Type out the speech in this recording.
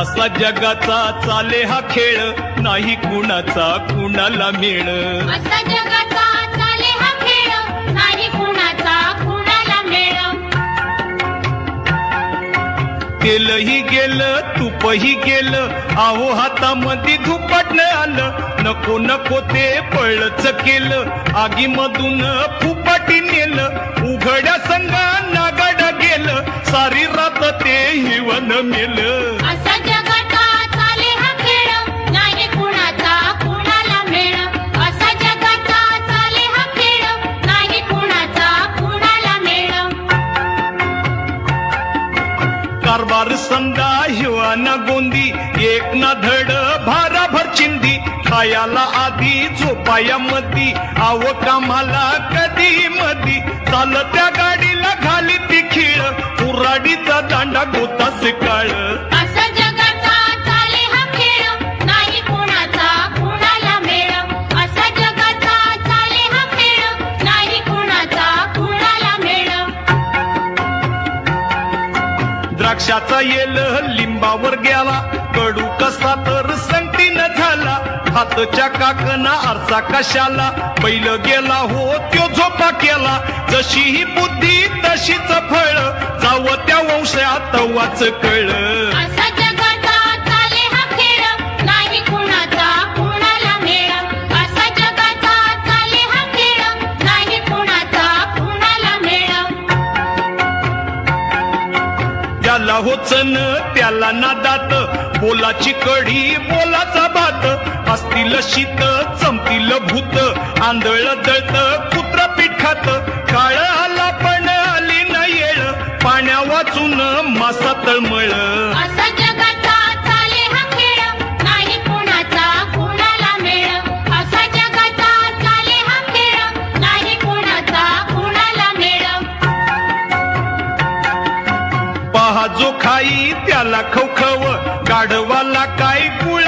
असा जगाचा चाले हा खेळ नाही कुणाचा कुणाला मेळ. असा जगाचा चाले हा खेळ नाही कुणाचा कुणाला मेळ. तेलही गेलं तुपही गेलं आहो हातामध्ये धुपटणं आलं नको नको ते पळच केलं आगीमधून फुपाटी नेलं उघड्या संगा नागाड गेलं सारी रात ते हिवन मेलं. कारभार संदा हिवाना गोंदी. एक ना धड भाराभर चिंदी. खायाला आधी झोपाया मधी. आव कामाला कधी मधी. चालत्या गाडी द्राक्षाचा येल लिंबावर गेला कडू कसा तर संगतीन झाला. हातच्या काकना आरसा कशाला? बैल गेला हो त्यो झोपा केला. जशी ही बुद्धी तशीच फळ. जाव त्या वंशात वाच कळ. ज्याला होचन त्याला नादात. बोलाची कढी बोलाचा भात. असतील शीत चमतील भूत. आंधळ दळत कुत्र पिठात. काळ आला पण आली न येळ. पाण्या वाचून मासा तळमळ. हा जो खाई त्याला खवखव गाढवाला काय गुळा